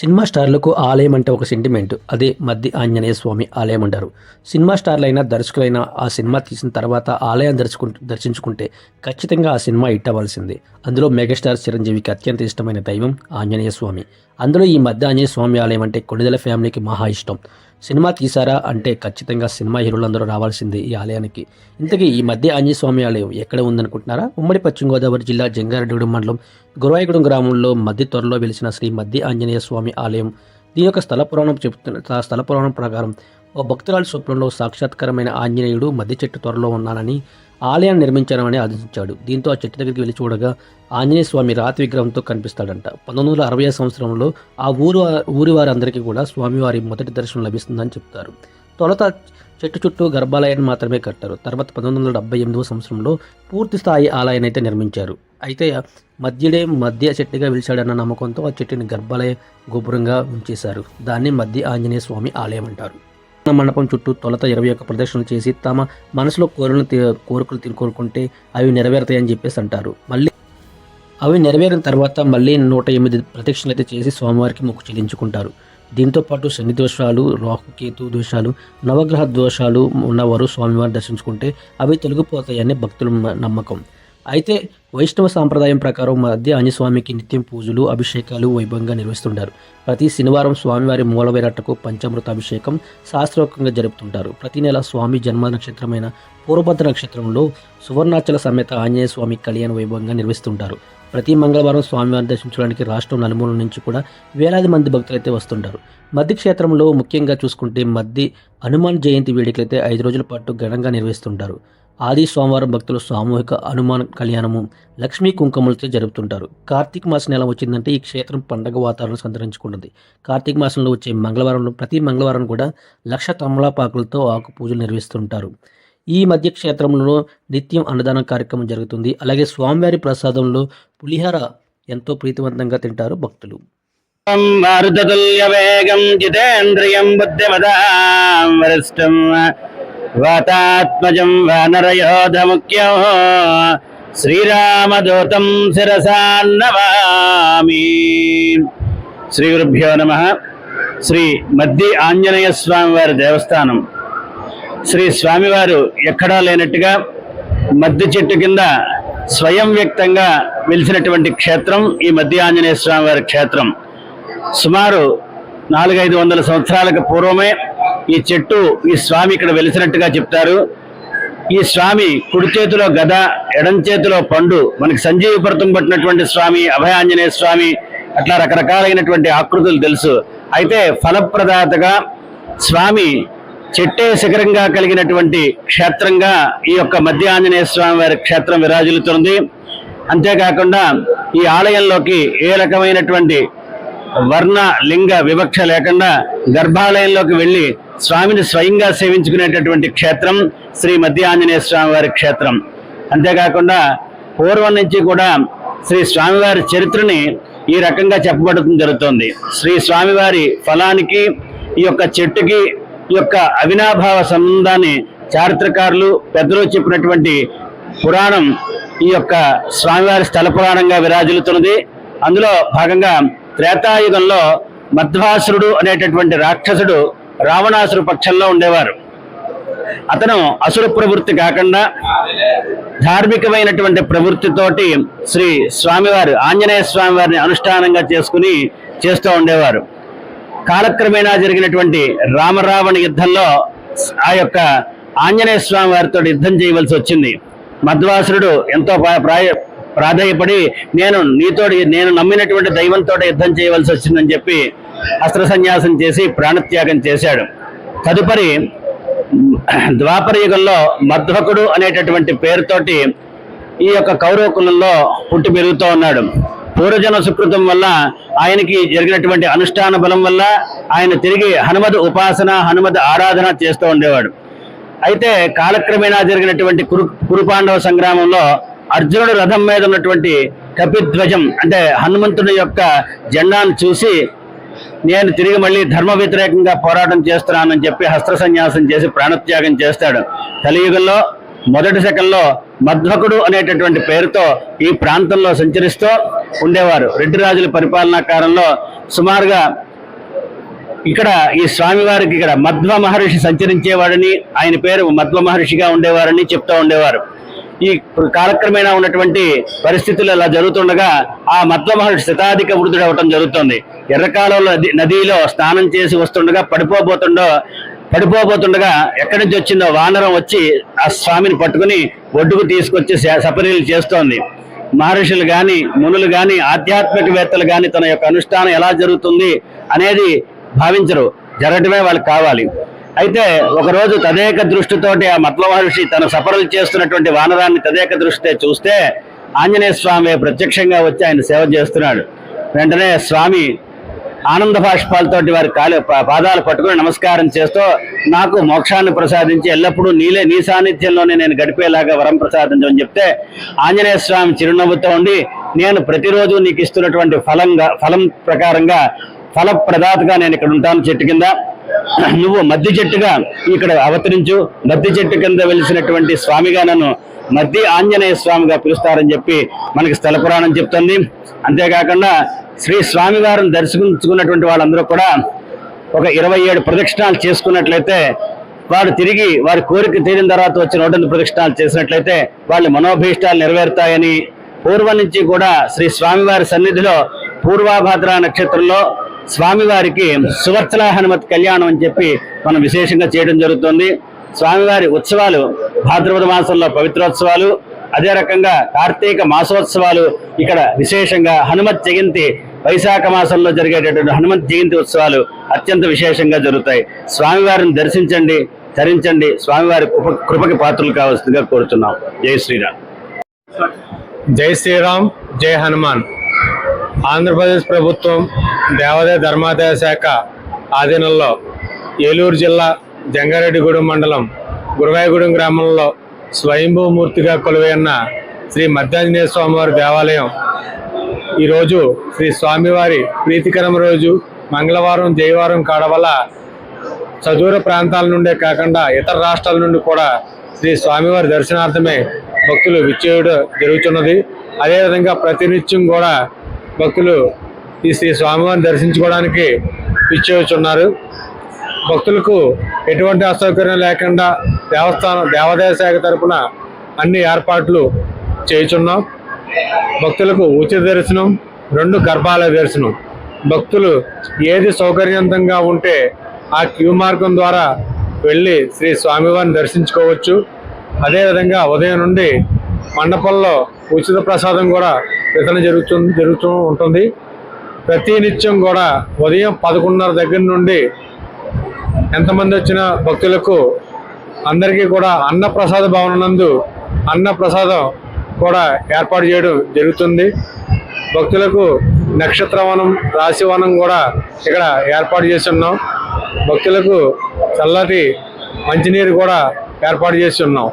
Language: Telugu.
సినిమా స్టార్లకు ఆలయం అంటే ఒక సెంటిమెంట్. అదే మధ్య ఆంజనేయ స్వామి ఆలయం అంటారు. సినిమా స్టార్లైనా దర్శకులైనా ఆ సినిమా తీసిన తర్వాత ఆలయం దర్శకు దర్శించుకుంటే ఖచ్చితంగా ఆ సినిమా హిట్ అవ్వాల్సిందే. అందులో మెగాస్టార్ చిరంజీవికి అత్యంత ఇష్టమైన దైవం ఆంజనేయ స్వామి. అందులో ఈ మధ్య ఆంజనేయ స్వామి ఆలయం అంటే కొండదల ఫ్యామిలీకి మహా ఇష్టం. సినిమా తీసారా అంటే ఖచ్చితంగా సినిమా హీరోలందరూ రావాల్సింది ఈ ఆలయానికి. ఇంతకీ ఈ మధ్య ఆంజనేయ స్వామి ఆలయం ఎక్కడ ఉందనుకుంటున్నారా? ఉమ్మడి పశ్చిమ గోదావరి జిల్లా జంగారెడ్డిగూడెం మండలం గురువాయగూడెం గ్రామంలో మధ్య త్వరలో వెలిసిన శ్రీ మధ్య ఆంజనేయ స్వామి ఆలయం. దీని యొక్క స్థల పురాణం చెబుతున్న స్థల పురాణం ప్రకారం ఓ భక్తురాలి స్వప్నంలో సాక్షాత్కరమైన ఆంజనేయుడు మధ్య చెట్టు త్వరలో ఉన్నానని ఆలయాన్ని నిర్మించారని ఆదేశించాడు. దీంతో ఆ చెట్టు దగ్గరికి వెళ్ళి చూడగా ఆంజనేయ స్వామి రాతి విగ్రహంతో కనిపిస్తాడంట. పంతొమ్మిది వందల అరవై సంవత్సరంలో ఆ ఊరు ఊరి వారందరికీ కూడా స్వామివారి మొదటి దర్శనం లభిస్తుందని చెప్తారు. తొలుత చెట్టు చుట్టూ గర్భాలయాన్ని మాత్రమే కట్టారు. తర్వాత పంతొమ్మిది వందల డెబ్బై ఎనిమిదవ సంవత్సరంలో పూర్తి స్థాయి ఆలయాన్ని అయితే నిర్మించారు. అయితే మధ్యడే మధ్య చెట్టుగా పిలిచాడన్న నమ్మకంతో ఆ చెట్టుని గర్భాలయ గోపురంగా ఉంచేశారు. దాన్ని మధ్య ఆంజనేయ స్వామి ఆలయం అంటారు. మండపం చుట్టూ తొలత ఇరవై ఒక్క ప్రదక్షిణలు చేసి తమ మనసులో కోరిన కోరికలు కోరుకుంటే అవి నెరవేరుతాయని చెప్పేసి అంటారు. మళ్ళీ అవి నెరవేరిన తర్వాత మళ్ళీ నూట ఎనిమిది ప్రదక్షిణలు అయితే చేసి స్వామివారికి మొక్కు చెల్లించుకుంటారు. దీంతో పాటు శని దోషాలు రాహుకేతు దోషాలు నవగ్రహ దోషాలు ఉన్నవారు స్వామివారిని దర్శించుకుంటే అవి తొలగిపోతాయని భక్తుల నమ్మకం. అయితే వైష్ణవ సాంప్రదాయం ప్రకారం మధ్య ఆంజస్వామికి నిత్యం పూజలు అభిషేకాలు వైభవంగా నిర్వహిస్తుంటారు. ప్రతి శనివారం స్వామివారి మూలవేరట్టకు పంచామృత అభిషేకం శాస్త్రోక్తంగా జరుపుతుంటారు. ప్రతి నెల స్వామి జన్మ నక్షత్రమైన పూర్వభద్ర నక్షత్రంలో సువర్ణాచల సమేత ఆంజనేయ స్వామి కళ్యాణ వైభవంగా నిర్వహిస్తుంటారు. ప్రతి మంగళవారం స్వామివారిని దర్శించడానికి రాష్ట్రం నలుమూల నుంచి కూడా వేలాది మంది భక్తులైతే వస్తుంటారు. మధ్య క్షేత్రంలో ముఖ్యంగా చూసుకుంటే మధ్య హనుమాన్ జయంతి వేడుకలైతే ఐదు రోజుల పాటు ఘనంగా నిర్వహిస్తుంటారు. ఆది సోమవారం భక్తులు సామూహిక హనుమాన్ కళ్యాణము లక్ష్మీ కుంకుమలతో జరుపుతుంటారు. కార్తీక మాసం నెల వచ్చిందంటే ఈ క్షేత్రం పండగ వాతావరణం సంతరించుకుంటుంది కార్తీక మాసంలో వచ్చే మంగళవారంలో ప్రతి మంగళవారం కూడా లక్ష తమలపాకులతో ఆకు పూజలు నిర్వహిస్తుంటారు. ఈ మధ్య క్షేత్రంలో నిత్యం అన్నదాన కార్యక్రమం జరుగుతుంది. అలాగే స్వామివారి ప్రసాదంలో పులిహార ఎంతో ప్రీతివంతంగా తింటారు భక్తులు. జితేంద్రియం బుద్ధిమతాం వరిష్టం వాతాత్మజం వానరయోధముఖ్యం. శ్రీరామదూతం శిరసాన్నమామి శ్రీ గురుభ్యో నమ. శ్రీ మద్ది ఆంజనేయ స్వామి వారి దేవస్థానం. శ్రీ స్వామివారు ఎక్కడా లేనట్టుగా మద్ది చెట్టు కింద స్వయం వ్యక్తంగా వెలిసినటువంటి క్షేత్రం ఈ మధ్య ఆంజనేయ స్వామి వారి క్షేత్రం. సుమారు నాలుగైదు వందల సంవత్సరాలకు పూర్వమే ఈ చెట్టు ఈ స్వామి ఇక్కడ వెలిసినట్టుగా చెప్తారు. ఈ స్వామి కుడి చేతిలో గద ఎడం చేతిలో పండు మనకి సంజీవపర్తం పట్టినటువంటి స్వామి అభయాంజనేయ స్వామి అట్లా రకరకాలైనటువంటి ఆకృతులు తెలుసు. అయితే ఫలప్రదాతగా స్వామి చెట్టే శిఖరంగా కలిగినటువంటి క్షేత్రంగా ఈ యొక్క మధ్య ఆంజనేయ స్వామి వారి క్షేత్రం విరాజిల్లుతుంది. అంతేకాకుండా ఈ ఆలయంలోకి ఏ రకమైనటువంటి వర్ణ లింగ వివక్ష లేకుండా గర్భాలయంలోకి వెళ్ళి స్వామిని స్వయంగా సేవించుకునేటటువంటి క్షేత్రం శ్రీ మధ్య ఆంజనేయ స్వామి వారి క్షేత్రం. అంతేకాకుండా పూర్వం నుంచి కూడా శ్రీ స్వామివారి చరిత్రని ఈ రకంగా చెప్పబడుతుంది జరుగుతుంది. శ్రీ స్వామివారి ఫలానికి ఈ యొక్క చెట్టుకి ఈ యొక్క అవినాభావ సంబంధాన్ని చారిత్రకారులు పెద్దలు చెప్పినటువంటి పురాణం ఈ యొక్క స్వామివారి స్థల పురాణంగా విరాజిల్లుతున్నది. అందులో భాగంగా త్రేతాయుగంలో మధ్వాసురుడు అనేటటువంటి రాక్షసుడు రావణాసురు పక్షంలో ఉండేవారు. అతను అసుర ప్రవృత్తి కాకుండా ధార్మికమైనటువంటి ప్రవృత్తితోటి శ్రీ స్వామివారు ఆంజనేయ స్వామి వారిని అనుష్ఠానంగా చేసుకుని చేస్తూ ఉండేవారు. కాలక్రమేణా జరిగినటువంటి రామరావణ యుద్ధంలో ఆ యొక్క ఆంజనేయ స్వామి వారితో యుద్ధం చేయవలసి వచ్చింది. మధ్వాసురుడు ఎంతో ప్రా- ప్రాయ ప్రాధాయపడి నేను నీతో నేను నమ్మినటువంటి దైవంతో యుద్ధం చేయవలసి వచ్చిందని చెప్పి అస్త్ర సన్యాసం చేసి ప్రాణత్యాగం చేశాడు. తదుపరి ద్వాపర యుగంలో మధ్వకుడు అనేటటువంటి పేరుతోటి ఈ యొక్క కౌరవ కులంలో పుట్టి పెరుగుతూ ఉన్నాడు. పూర్వజన సుకృతం వల్ల ఆయనకి జరిగినటువంటి అనుష్ఠాన బలం వల్ల ఆయన తిరిగి హనుమద్ ఉపాసన హనుమద్ ఆరాధన చేస్తూ ఉండేవాడు. అయితే కాలక్రమేణా జరిగినటువంటి కురు కురుపాండవ సంగ్రామంలో అర్జునుడు రథం మీద ఉన్నటువంటి కపిధ్వజం అంటే హనుమంతుడి యొక్క జెండాను చూసి నేను తిరిగి మళ్ళీ ధర్మ వ్యతిరేకంగా పోరాటం చేస్తున్నానని చెప్పి హస్త్ర సన్యాసం చేసి ప్రాణత్యాగం చేస్తాడు. కలియుగంలో మొదటి శకంలో మధ్వకుడు అనేటటువంటి పేరుతో ఈ ప్రాంతంలో సంచరిస్తూ ఉండేవారు. రెడ్డి రాజుల పరిపాలనా కాలంలో సుమారుగా ఇక్కడ ఈ స్వామివారికి ఇక్కడ మధ్వ మహర్షి సంచరించేవాడని ఆయన పేరు మధ్వ మహర్షిగా ఉండేవారని చెప్తూ ఉండేవారు. ఈ కాలక్రమేణా ఉన్నటువంటి పరిస్థితులు అలా జరుగుతుండగా ఆ మధ్వ మహర్షి శతాధిక వృద్ధుడు అవటం జరుగుతుంది. ఎర్రకాలంలో నదిలో స్నానం చేసి వస్తుండగా పడిపోబోతుండో పడిపోబోతుండగా ఎక్కడి నుంచి వచ్చిందో వానరం వచ్చి ఆ స్వామిని పట్టుకుని ఒడ్డుకు తీసుకొచ్చి సపరీలు చేస్తోంది. మహర్షులు గాని మునులు గాని ఆధ్యాత్మికవేత్తలు గాని తన యొక్క అనుష్ఠానం ఎలా జరుగుతుంది అనేది భావించరు. జరగటమే వాళ్ళకి కావాలి. అయితే ఒకరోజు తదేక దృష్టితోటి ఆ మట్ల మహర్షి తన సఫరలు చేస్తున్నటువంటి వానరాన్ని తదేక దృష్టితో చూస్తే ఆంజనేయ స్వామి ప్రత్యక్షంగా వచ్చి ఆయన సేవ చేస్తున్నాడు. వెంటనే స్వామి ఆనంద భాష్పాలతోటి వారి కాలు పా- పాదాలు పట్టుకుని నమస్కారం చేస్తూ నాకు మోక్షాన్ని ప్రసాదించి ఎల్లప్పుడూ నీలే నీ సాన్నిధ్యంలోనే నేను గడిపేలాగా వరం ప్రసాదించమని చెప్తే ఆంజనేయ స్వామి చిరునవ్వుతో ఉండి నేను ప్రతిరోజు నీకు ఇస్తున్నటువంటి ఫలంగా ఫలం ప్రకారంగా ఫలప్రదాతగా నేను ఇక్కడ ఉంటాను చెట్టు కింద. నువ్వు మద్ది చెట్టుగా ఇక్కడ అవతరించు. మద్ది చెట్టు కింద వెలిసినటువంటి స్వామిగా నన్ను మద్ది ఆంజనేయ స్వామిగా పిలుస్తారని చెప్పి మనకి స్థల పురాణం చెప్తుంది. అంతేకాకుండా శ్రీ స్వామివారిని దర్శించుకున్నటువంటి వాళ్ళందరూ కూడా ఒక ఇరవై ఏడు ప్రదక్షిణాలు చేసుకున్నట్లయితే వారు తిరిగి వారి కోరిక తీరిన తర్వాత వచ్చి నూట ప్రదక్షిణాలు చేసినట్లయితే వాళ్ళ మనోభీష్టాలు నెరవేరుతాయని పూర్వం నుంచి కూడా శ్రీ స్వామివారి సన్నిధిలో పూర్వాభాద్ర నక్షత్రంలో స్వామివారికి సువర్చల హనుమతి కళ్యాణం అని చెప్పి మనం విశేషంగా చేయడం జరుగుతుంది. స్వామివారి ఉత్సవాలు భాద్రపద మాసంలో పవిత్రోత్సవాలు అదే రకంగా కార్తీక మాసోత్సవాలు ఇక్కడ విశేషంగా హనుమత్ జయంతి వైశాఖ మాసంలో జరిగేటటువంటి హనుమత్ జయంతి ఉత్సవాలు అత్యంత విశేషంగా జరుగుతాయి. స్వామివారిని దర్శించండి ధరించండి స్వామివారి కృప కృపకి పాత్రలు కావాల్సిందిగా కోరుతున్నాం. జై శ్రీరామ్. జై శ్రీరామ్ జై హనుమాన్. ఆంధ్రప్రదేశ్ ప్రభుత్వం దేవాదాయ ధర్మాదాయ శాఖ ఆధీనంలో ఏలూరు జిల్లా జంగారెడ్డిగూడెం మండలం గురవాయగూడెం గ్రామంలో స్వయంభూమూర్తిగా కొలువైన శ్రీ మధ్యాంజనేయ స్వామివారి దేవాలయం. ఈరోజు శ్రీ స్వామివారి ప్రీతికరం రోజు మంగళవారం జయవారం కావడం వల్ల ప్రాంతాల నుండే కాకుండా ఇతర రాష్ట్రాల నుండి కూడా శ్రీ స్వామివారి దర్శనార్థమే భక్తులు విచ్చేయడం జరుగుతున్నది అదేవిధంగా ప్రతినిత్యం కూడా భక్తులు ఈ శ్రీ స్వామివారిని దర్శించుకోవడానికి ఇచ్చేవచ్చున్నారు భక్తులకు ఎటువంటి అసౌకర్యం లేకుండా దేవస్థానం దేవాదాయ శాఖ తరఫున అన్ని ఏర్పాట్లు చేయుచున్నాం. భక్తులకు ఉచిత దర్శనం రెండు గర్భాలయ దర్శనం. భక్తులు ఏది సౌకర్యవంతంగా ఉంటే ఆ క్యూ మార్గం ద్వారా వెళ్ళి శ్రీ స్వామివారిని దర్శించుకోవచ్చు. అదేవిధంగా ఉదయం నుండి మండపంలో ఉచిత ప్రసాదం కూడా వితరణ జరుగుతు జరుగుతూ ఉంటుంది. ప్రతి నిత్యం కూడా ఉదయం పదకొండున్నర దగ్గర నుండి ఎంతమంది వచ్చిన భక్తులకు అందరికీ కూడా అన్న ప్రసాద భవనం నందు అన్న ప్రసాదం కూడా ఏర్పాటు చేయడం జరుగుతుంది. భక్తులకు నక్షత్రవనం రాశివనం కూడా ఇక్కడ ఏర్పాటు చేసి ఉన్నాం భక్తులకు చల్లటి మంచినీరు కూడా ఏర్పాటు చేసి ఉన్నాం